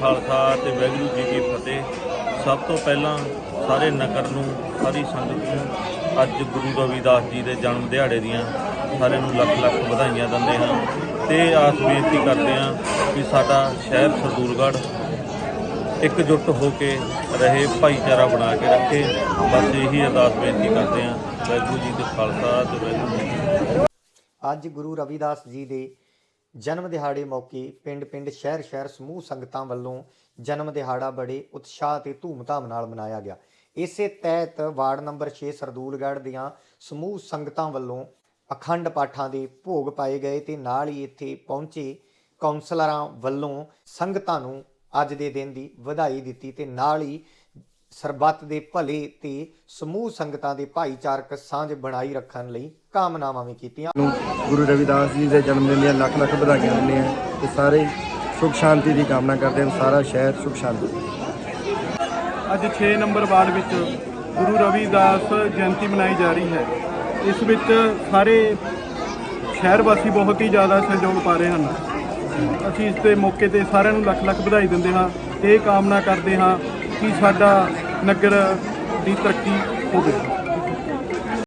ਖਾਲਸਾ ਤੇ ਵਾਹਿਗੁਰੂ ਜੀ ਕੀ ਫਤਿਹ। ਸਭ ਤੋਂ ਪਹਿਲਾਂ ਸਾਰੇ ਨਗਰ ਨੂੰ, ਸਾਰੀ ਸੰਗਤ ਨੂੰ ਅੱਜ ਗੁਰੂ ਰਵਿਦਾਸ ਜੀ ਦੇ ਜਨਮ ਦਿਹਾੜੇ ਦੀਆਂ ਸਾਰਿਆਂ ਨੂੰ ਲੱਖ ਲੱਖ ਵਧਾਈਆਂ ਦਿੰਦੇ ਹਾਂ ਤੇ ਆਸ ਬੇਨਤੀ ਕਰਦੇ ਹਾਂ ਕਿ ਸਾਡਾ ਸ਼ਹਿਰ ਸਰਦੂਲਗੜ੍ਹ ਇਕਜੁੱਟ ਹੋ ਕੇ ਰਹੇ, ਭਾਈਚਾਰਾ ਬਣਾ ਕੇ ਰੱਖੇ। ਬਸ ਇਹੀ ਅਰਦਾਸ ਬੇਨਤੀ ਕਰਦੇ ਹਾਂ। ਵਾਹਿਗੁਰੂ ਜੀ ਦੇ ਖਾਲਸਾ ਤੇ ਵਾਹਿਗੁਰੂ ਜੀ ਅੱਜ ਗੁਰੂ ਰਵਿਦਾਸ ਜੀ ਦੇ ਜਨਮ ਦਿਹਾੜੇ ਮੌਕੇ ਪਿੰਡ-ਪਿੰਡ, ਸ਼ਹਿਰ-ਸ਼ਹਿਰ ਸਮੂਹ ਸੰਗਤਾਂ ਵੱਲੋਂ ਜਨਮ ਦਿਹਾੜਾ ਬੜੇ ਉਤਸ਼ਾਹ ਤੇ ਧੂਮਧਾਮ ਨਾਲ ਮਨਾਇਆ ਗਿਆ। ਇਸੇ ਤਹਿਤ ਵਾਰਡ ਨੰਬਰ 6 ਸਰਦੂਲਗੜ੍ਹ ਦੀਆਂ ਸਮੂਹ ਸੰਗਤਾਂ ਵੱਲੋਂ ਅਖੰਡ ਪਾਠਾਂ ਦੇ ਭੋਗ ਪਾਏ ਗਏ ਤੇ ਨਾਲ ਹੀ ਇੱਥੇ ਪਹੁੰਚੇ ਕਾਉਂਸਲਰਾਂ ਵੱਲੋਂ ਸੰਗਤਾਂ ਨੂੰ ਅੱਜ ਦੇ ਦਿਨ ਦੀ ਵਧਾਈ ਦਿੱਤੀ ਤੇ ਨਾਲ ਹੀ ਸਰਬੱਤ ਦੇ ਭਲੇ ਤੇ ਸਮੂਹ ਸੰਗਤਾਂ ਦੇ ਭਾਈਚਾਰਕ ਸਾਂਝ ਬਣਾਈ ਰੱਖਣ ਲਈ ਕਾਮਨਾਵਾਂ ਵੀ ਕੀਤੀਆਂ। ਨੂੰ ਗੁਰੂ ਰਵਿਦਾਸ ਜੀ ਦੇ ਜਨਮ ਦਿਨ ਦੀਆਂ ਲੱਖ ਲੱਖ ਵਧਾਈਆਂ ਦਿੰਦੇ ਆ ਤੇ ਸਾਰੇ ਸੁਖ ਸ਼ਾਂਤੀ ਦੀ ਕਾਮਨਾ ਕਰਦੇ ਹਨ ਸਾਰਾ ਸ਼ਹਿਰ ਸੁਖ ਸ਼ਾਂਤੀ। ਅੱਜ 6 ਨੰਬਰ ਵਾਰਡ ਵਿੱਚ ਗੁਰੂ ਰਵਿਦਾਸ ਜਯੰਤੀ ਮਨਾਈ ਜਾ ਰਹੀ ਹੈ। ਇਸ ਵਿੱਚ ਸਾਰੇ ਸ਼ਹਿਰ ਵਾਸੀ ਬਹੁਤ ਹੀ ਜ਼ਿਆਦਾ ਸਹਿਯੋਗ ਪਾ ਰਹੇ ਹਨ। ਅਸੀਂ ਇਸ ਦੇ ਮੌਕੇ ਤੇ ਸਾਰਿਆਂ ਨੂੰ ਲੱਖ ਲੱਖ ਵਧਾਈ ਦਿੰਦੇ ਹਾਂ ਤੇ ਇਹ ਕਾਮਨਾ ਕਰਦੇ ਹਾਂ ਕਿ ਸਾਡਾ ਨਗਰ ਦੀ ਤਰੱਕੀ ਹੋਵੇ।